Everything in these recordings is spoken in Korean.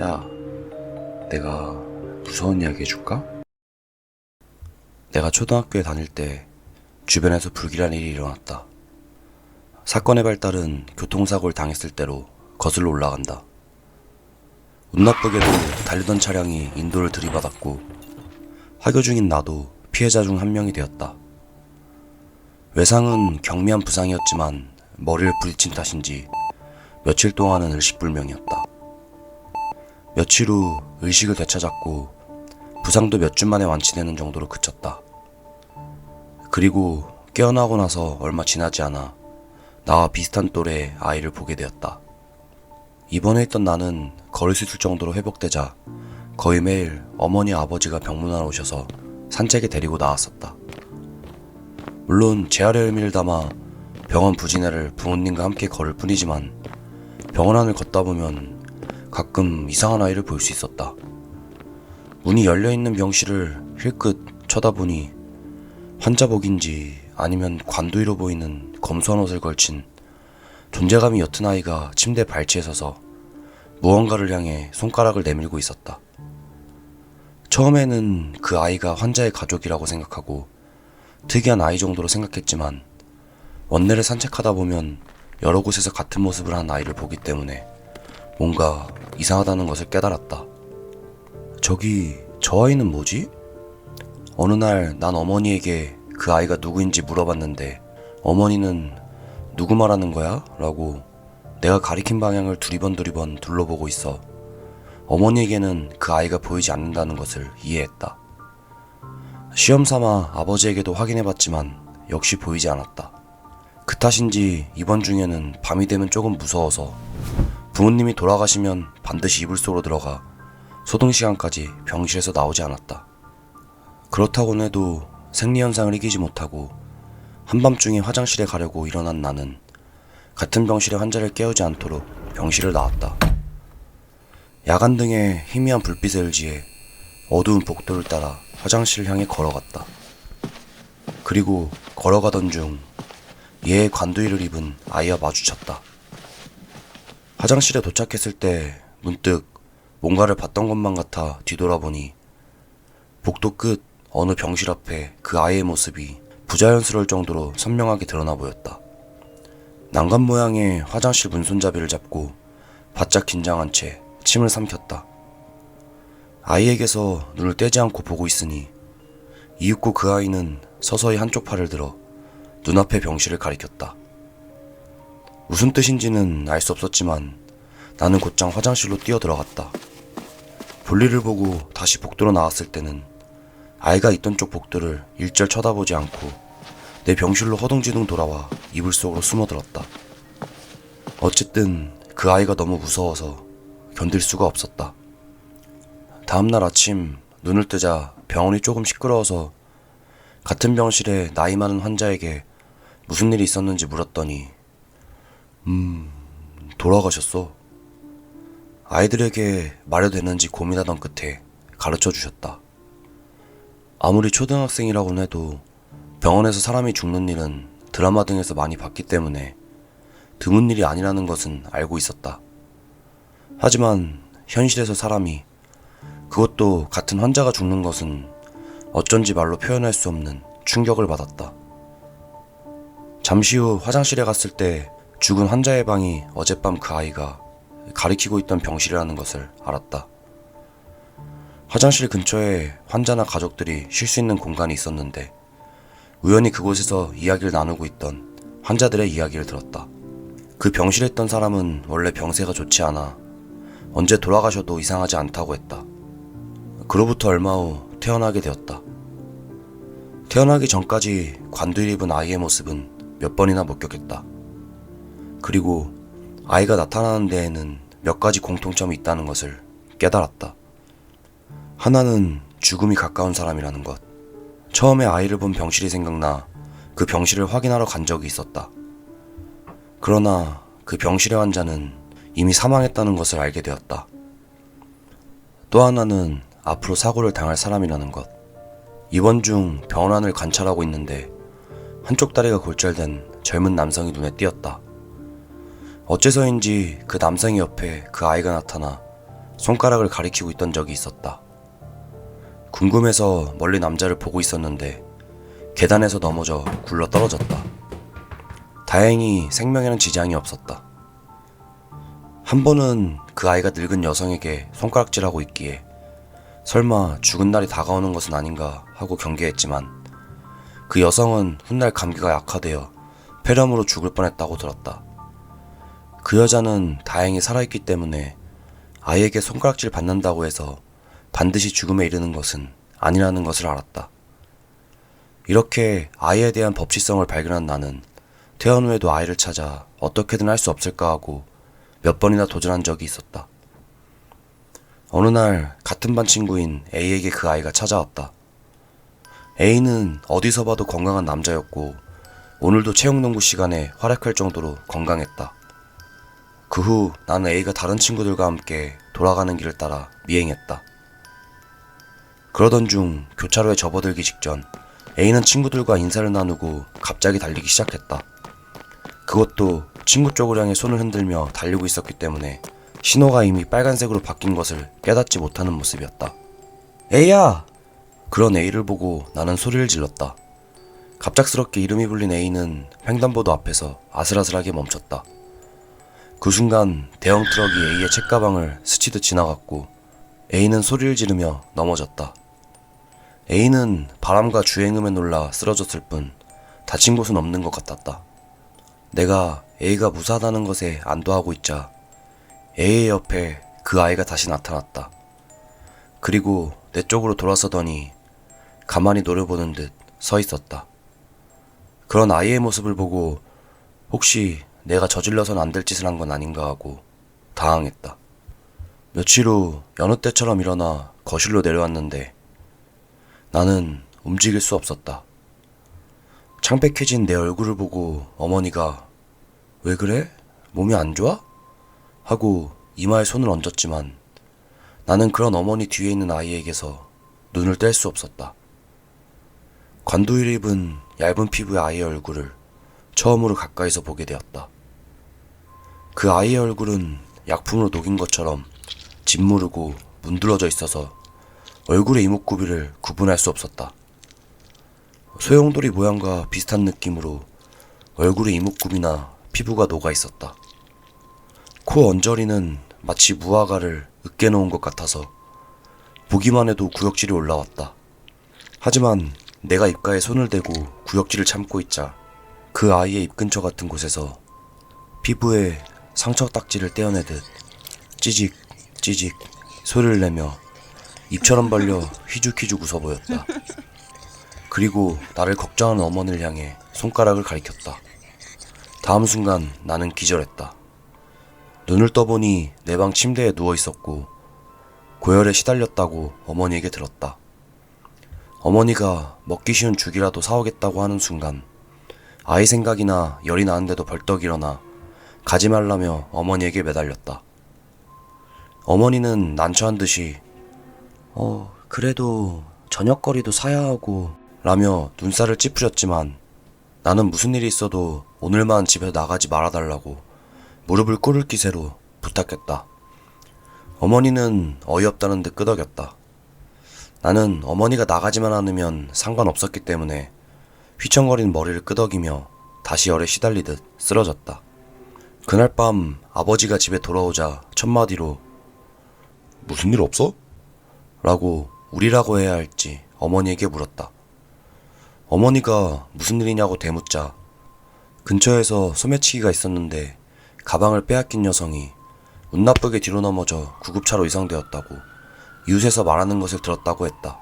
야, 내가 무서운 이야기 해줄까? 내가 초등학교에 다닐 때 주변에서 불길한 일이 일어났다. 사건의 발달은 교통사고를 당했을 때로 거슬러 올라간다. 운 나쁘게도 달리던 차량이 인도를 들이받았고 화교 중인 나도 피해자 중 한 명이 되었다. 외상은 경미한 부상이었지만 머리를 부딪힌 탓인지 며칠 동안은 의식불명이었다. 며칠 후 의식을 되찾았고 부상도 몇 주 만에 완치되는 정도로 그쳤다. 그리고 깨어나고 나서 얼마 지나지 않아 나와 비슷한 또래의 아이를 보게 되었다. 입원해 있던 나는 걸을 수 있을 정도로 회복되자 거의 매일 어머니 아버지가 병문안 오셔서 산책에 데리고 나왔었다. 물론 재활의 의미를 담아 병원 부진회를 부모님과 함께 걸을 뿐이지만 병원 안을 걷다 보면 가끔 이상한 아이를 볼 수 있었다. 문이 열려 있는 병실을 힐끗 쳐다보니 환자복인지 아니면 관두이로 보이는 검소한 옷을 걸친 존재감이 옅은 아이가 침대 발치에 서서 무언가를 향해 손가락을 내밀고 있었다. 처음에는 그 아이가 환자의 가족이라고 생각하고 특이한 아이 정도로 생각했지만 원내를 산책하다 보면 여러 곳에서 같은 모습을 한 아이를 보기 때문에 뭔가 이상하다는 것을 깨달았다. 저기 저 아이는 뭐지? 어느 날 난 어머니에게 그 아이가 누구인지 물어봤는데 어머니는 누구 말하는 거야? 라고 내가 가리킨 방향을 두리번 두리번 둘러보고 있어 어머니에게는 그 아이가 보이지 않는다는 것을 이해했다. 시험 삼아 아버지에게도 확인해봤지만 역시 보이지 않았다. 그 탓인지 이번 중에는 밤이 되면 조금 무서워서 부모님이 돌아가시면 반드시 이불 속으로 들어가 소등 시간까지 병실에서 나오지 않았다. 그렇다고 해도 생리현상을 이기지 못하고 한밤중에 화장실에 가려고 일어난 나는 같은 병실의 환자를 깨우지 않도록 병실을 나왔다. 야간 등의 희미한 불빛에 의지해 어두운 복도를 따라 화장실을 향해 걸어갔다. 그리고 걸어가던 중 얘의 관두이를 입은 아이와 마주쳤다. 화장실에 도착했을 때 문득 뭔가를 봤던 것만 같아 뒤돌아보니 복도 끝 어느 병실 앞에 그 아이의 모습이 부자연스러울 정도로 선명하게 드러나 보였다. 난간 모양의 화장실 문손잡이를 잡고 바짝 긴장한 채 침을 삼켰다. 아이에게서 눈을 떼지 않고 보고 있으니 이윽고 그 아이는 서서히 한쪽 팔을 들어 눈앞의 병실을 가리켰다. 무슨 뜻인지는 알 수 없었지만 나는 곧장 화장실로 뛰어 들어갔다. 볼일을 보고 다시 복도로 나왔을 때는 아이가 있던 쪽 복도를 일절 쳐다보지 않고 내 병실로 허둥지둥 돌아와 이불 속으로 숨어들었다. 어쨌든 그 아이가 너무 무서워서 견딜 수가 없었다. 다음날 아침 눈을 뜨자 병원이 조금 시끄러워서 같은 병실에 나이 많은 환자에게 무슨 일이 있었는지 물었더니 음 돌아가셨어. 아이들에게 말해도 되는지 고민하던 끝에 가르쳐 주셨다. 아무리 초등학생이라고는 해도 병원에서 사람이 죽는 일은 드라마 등에서 많이 봤기 때문에 드문 일이 아니라는 것은 알고 있었다. 하지만 현실에서 사람이 그것도 같은 환자가 죽는 것은 어쩐지 말로 표현할 수 없는 충격을 받았다. 잠시 후 화장실에 갔을 때 죽은 환자의 방이 어젯밤 그 아이가 가리키고 있던 병실이라는 것을 알았다. 화장실 근처에 환자나 가족들이 쉴 수 있는 공간이 있었는데 우연히 그곳에서 이야기를 나누고 있던 환자들의 이야기를 들었다. 그 병실에 있던 사람은 원래 병세가 좋지 않아 언제 돌아가셔도 이상하지 않다고 했다. 그로부터 얼마 후 태어나게 되었다. 태어나기 전까지 관두를 입은 아이의 모습은 몇 번이나 목격했다. 그리고 아이가 나타나는 데에는 몇 가지 공통점이 있다는 것을 깨달았다. 하나는 죽음이 가까운 사람이라는 것. 처음에 아이를 본 병실이 생각나 그 병실을 확인하러 간 적이 있었다. 그러나 그 병실의 환자는 이미 사망했다는 것을 알게 되었다. 또 하나는 앞으로 사고를 당할 사람이라는 것. 입원 중 병원 안을 관찰하고 있는데 한쪽 다리가 골절된 젊은 남성이 눈에 띄었다. 어째서인지 그 남성의 옆에 그 아이가 나타나 손가락을 가리키고 있던 적이 있었다. 궁금해서 멀리 남자를 보고 있었는데 계단에서 넘어져 굴러 떨어졌다. 다행히 생명에는 지장이 없었다. 한 번은 그 아이가 늙은 여성에게 손가락질하고 있기에 설마 죽은 날이 다가오는 것은 아닌가 하고 경계했지만 그 여성은 훗날 감기가 약화되어 폐렴으로 죽을 뻔했다고 들었다. 그 여자는 다행히 살아있기 때문에 아이에게 손가락질 받는다고 해서 반드시 죽음에 이르는 것은 아니라는 것을 알았다. 이렇게 아이에 대한 법치성을 발견한 나는 퇴원 후에도 아이를 찾아 어떻게든 할 수 없을까 하고 몇 번이나 도전한 적이 있었다. 어느 날 같은 반 친구인 A에게 그 아이가 찾아왔다. A는 어디서 봐도 건강한 남자였고 오늘도 체육농구 시간에 활약할 정도로 건강했다. 그 후 나는 A가 다른 친구들과 함께 돌아가는 길을 따라 미행했다. 그러던 중 교차로에 접어들기 직전 A는 친구들과 인사를 나누고 갑자기 달리기 시작했다. 그것도 친구 쪽을 향해 손을 흔들며 달리고 있었기 때문에 신호가 이미 빨간색으로 바뀐 것을 깨닫지 못하는 모습이었다. A야! 그런 A를 보고 나는 소리를 질렀다. 갑작스럽게 이름이 불린 A는 횡단보도 앞에서 아슬아슬하게 멈췄다. 그 순간 대형 트럭이 A의 책가방을 스치듯 지나갔고 A는 소리를 지르며 넘어졌다. A는 바람과 주행음에 놀라 쓰러졌을 뿐 다친 곳은 없는 것 같았다. 내가 A가 무사하다는 것에 안도하고 있자 A의 옆에 그 아이가 다시 나타났다. 그리고 내 쪽으로 돌아서더니 가만히 노려보는 듯 서 있었다. 그런 아이의 모습을 보고 혹시 내가 저질러선 안 될 짓을 한 건 아닌가 하고 당황했다. 며칠 후 여느 때처럼 일어나 거실로 내려왔는데 나는 움직일 수 없었다. 창백해진 내 얼굴을 보고 어머니가 왜 그래? 몸이 안 좋아? 하고 이마에 손을 얹었지만 나는 그런 어머니 뒤에 있는 아이에게서 눈을 뗄 수 없었다. 관두일 입은 얇은 피부의 아이의 얼굴을 처음으로 가까이서 보게 되었다. 그 아이의 얼굴은 약품으로 녹인 것처럼 짓무르고 문드러져 있어서 얼굴의 이목구비를 구분할 수 없었다. 소용돌이 모양과 비슷한 느낌으로 얼굴의 이목구비나 피부가 녹아 있었다. 코 언저리는 마치 무화과를 으깨 놓은 것 같아서 보기만 해도 구역질이 올라왔다. 하지만 내가 입가에 손을 대고 구역질을 참고 있자 그 아이의 입 근처 같은 곳에서 피부에 상처 딱지를 떼어내듯 찌직 찌직 소리를 내며 입처럼 벌려 휘죽휘죽 웃어 보였다. 그리고 나를 걱정하는 어머니를 향해 손가락을 가리켰다. 다음 순간 나는 기절했다. 눈을 떠보니 내 방 침대에 누워 있었고 고열에 시달렸다고 어머니에게 들었다. 어머니가 먹기 쉬운 죽이라도 사오겠다고 하는 순간 아이 생각이나 열이 나는데도 벌떡 일어나 가지 말라며 어머니에게 매달렸다. 어머니는 난처한 듯이 어 그래도 저녁거리도 사야 하고 라며 눈살을 찌푸렸지만 나는 무슨 일이 있어도 오늘만 집에 나가지 말아달라고 무릎을 꿇을 기세로 부탁했다. 어머니는 어이없다는 듯 끄덕였다. 나는 어머니가 나가지만 않으면 상관없었기 때문에 휘청거리는 머리를 끄덕이며 다시 열에 시달리듯 쓰러졌다. 그날 밤 아버지가 집에 돌아오자 첫마디로 무슨 일 없어? 라고 우리라고 해야 할지 어머니에게 물었다. 어머니가 무슨 일이냐고 대묻자 근처에서 소매치기가 있었는데 가방을 빼앗긴 여성이 운 나쁘게 뒤로 넘어져 구급차로 이송되었다고 이웃에서 말하는 것을 들었다고 했다.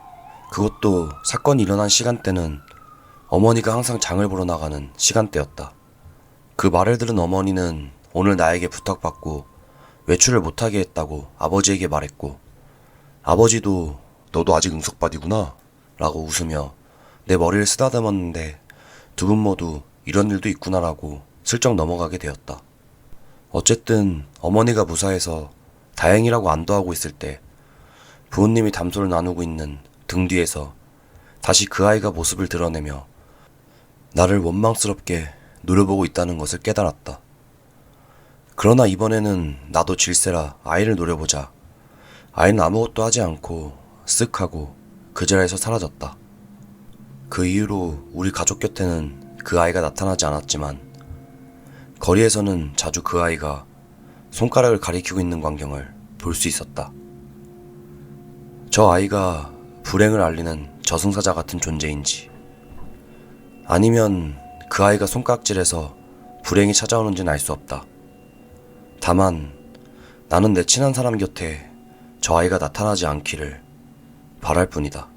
그것도 사건이 일어난 시간대는 어머니가 항상 장을 보러 나가는 시간대였다. 그 말을 들은 어머니는 오늘 나에게 부탁받고 외출을 못하게 했다고 아버지에게 말했고 아버지도 너도 아직 응석받이구나 라고 웃으며 내 머리를 쓰다듬었는데 두 분 모두 이런 일도 있구나라고 슬쩍 넘어가게 되었다. 어쨌든 어머니가 무사해서 다행이라고 안도하고 있을 때 부모님이 담소를 나누고 있는 등 뒤에서 다시 그 아이가 모습을 드러내며 나를 원망스럽게 노려보고 있다는 것을 깨달았다. 그러나 이번에는 나도 질세라 아이를 노려보자 아이는 아무것도 하지 않고 쓱 하고 그 자리에서 사라졌다. 그 이후로 우리 가족 곁에는 그 아이가 나타나지 않았지만 거리에서는 자주 그 아이가 손가락을 가리키고 있는 광경을 볼 수 있었다. 저 아이가 불행을 알리는 저승사자 같은 존재인지 아니면 그 아이가 손깍질해서 불행이 찾아오는지는 알 수 없다. 다만 나는 내 친한 사람 곁에 저 아이가 나타나지 않기를 바랄 뿐이다.